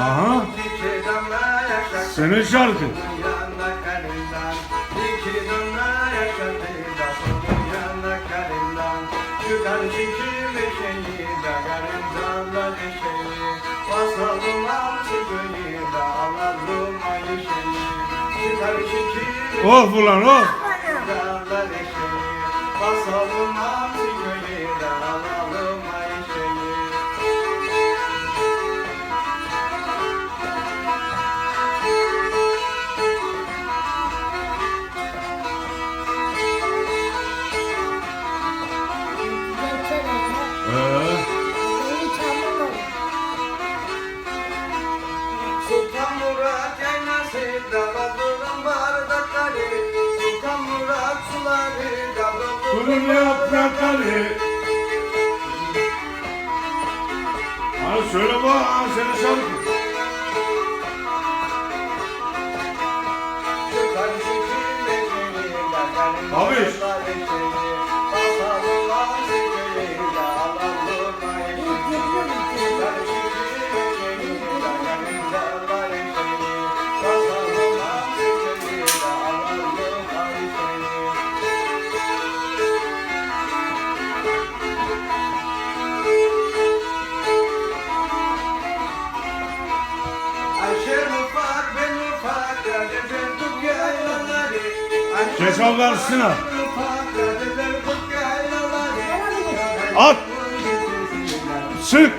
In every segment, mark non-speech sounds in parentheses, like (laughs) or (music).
Aha. İki damla yaşattı. Senin şarkı. yanaklarından İki damla Dağladığım yaprakları. Abi söyle bu ha, senin şarkı. Ceza versin ha. At. Sık.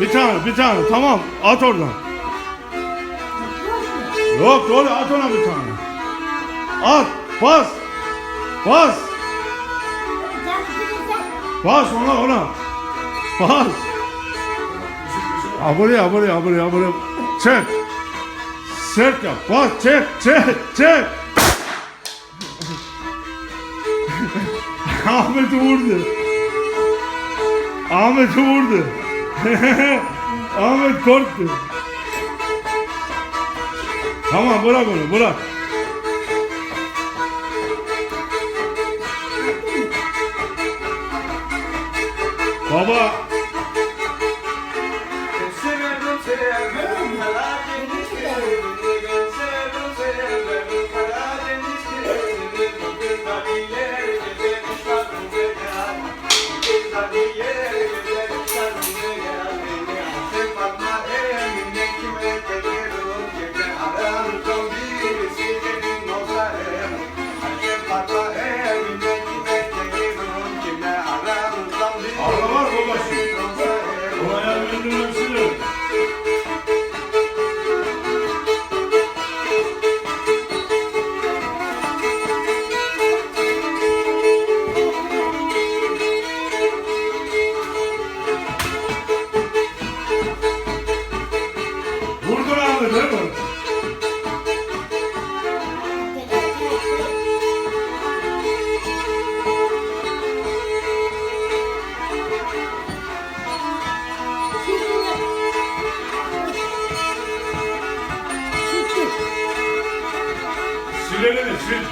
Bir tane, bir tane. Tamam. At oradan. Yok doğru at ona bir tane. At. Bas. Bas. Bas ona ona. Bas. Ha buraya buraya buraya buraya. Çek. Sert yap. Bas çek çek çek. (laughs) Ahmet'i vurdu. Ahmet'i vurdu. (laughs) Ahmet korktu. Tamam bırak onu bırak. Baba Severim Silerini sil.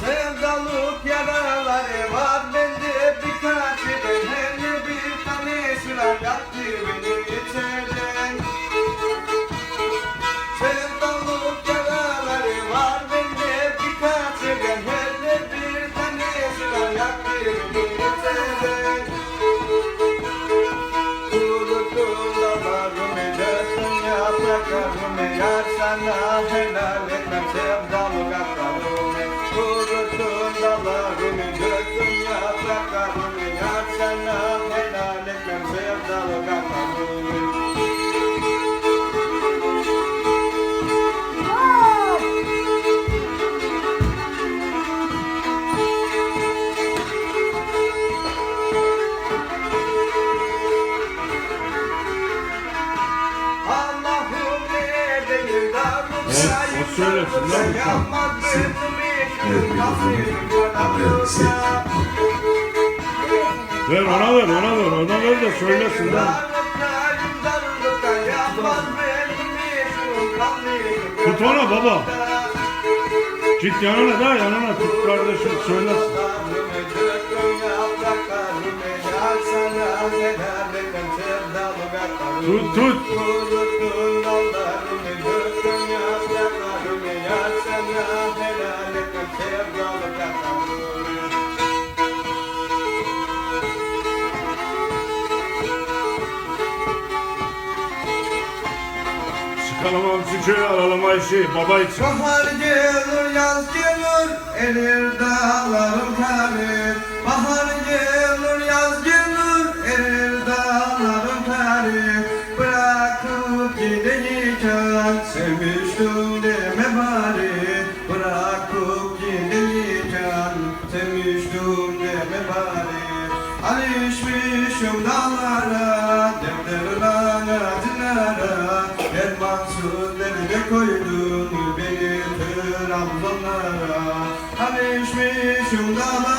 Sevdalık yaraları var bende birkaç Ben her bir tanesine yaktı beni içeriden Sevdalık yaraları var bende birkaç Ben her bir tanesine yaktı beni Sevdalı ben sevdalı ben Ver ona ver ona ver ona ver de söylesin lan. Tut ona baba. Git yanına da yanına tut kardeşim söylesin. Tut tut. Çıkalım hamsi köyü alalım Ayşe'yi baba. Bahar gelir, yaz gelir, erir dağlarım kari. Alışmışım dağlara, defterlere, acılara. Dermansız derine koydun beni Trabzonlara. Alışmışım dağlara,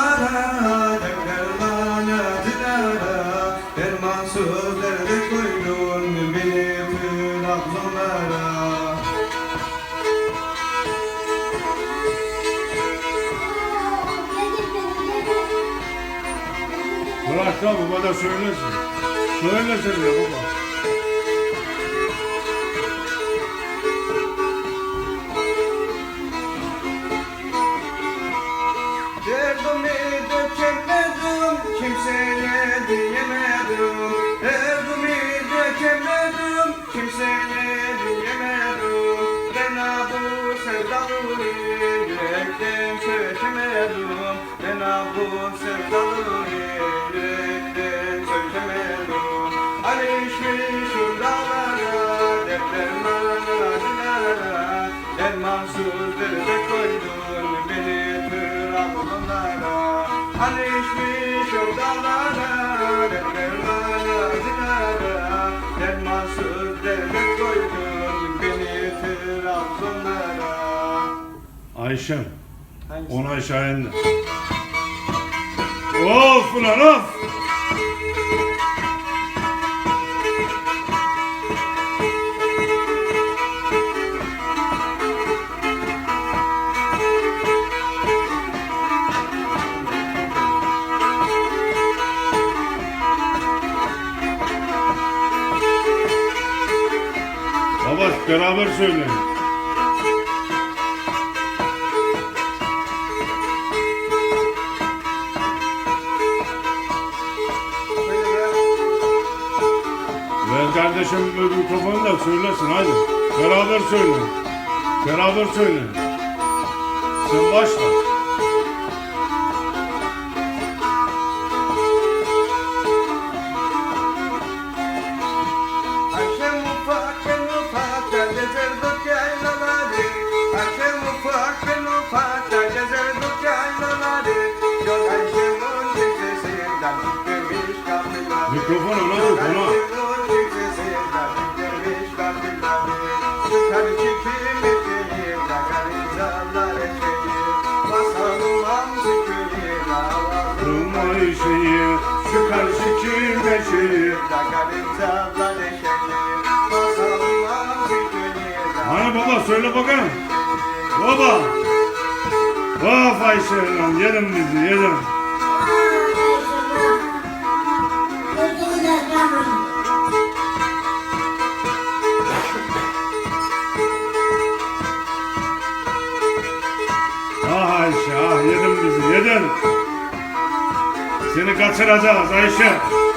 Baba da söylesin. Söylesin de baba. Dermansız derde koydun beni Trabzonlara Alışmışım dağlara Dertlerime acılara Dermansız derde koydun beni Trabzonlara Ayşem. Hangisi? On aşağı indi. Of ulan of. Baba beraber söyleyin. Ver kardeşim bu mikrofonu da söylesin hadi. Beraber söyleyin. Beraber söyleyin. Sen başla. Söyle bakalım. Baba. Of Ayşe lan yedim bizi yedim. Ah Ayşe ah yedin bizi yedin. Seni kaçıracağız Ayşe.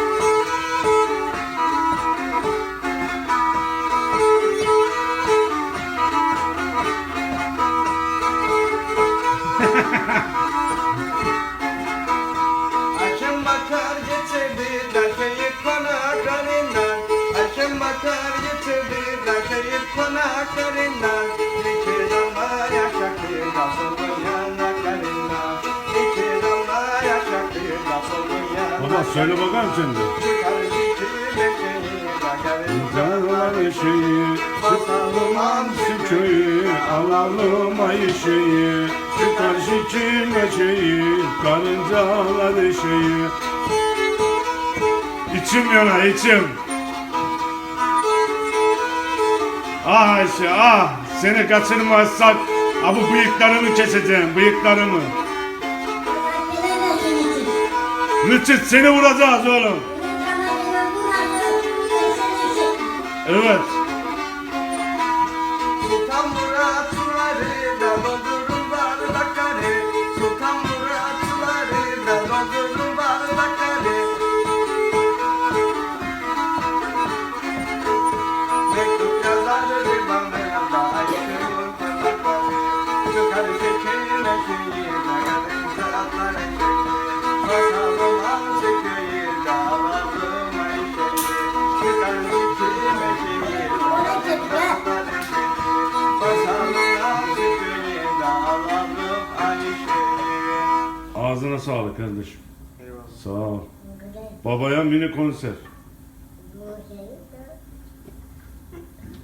Ama söyle bakar mısın de? Canlar eşeği, sıkalım köyü, alalım ay ayşeyi, şu karşı kimeçeyi, karıncalar eşeği. İçim yana içim. Ah Ayşe ah, seni kaçırmazsak Abi bıyıklarımı keseceğim, bıyıklarımı. Richard seni vuracağız oğlum. Evet. Tam Murat'ları da sağlık kardeşim. Eyvallah. Sağ ol. Babaya mini konser.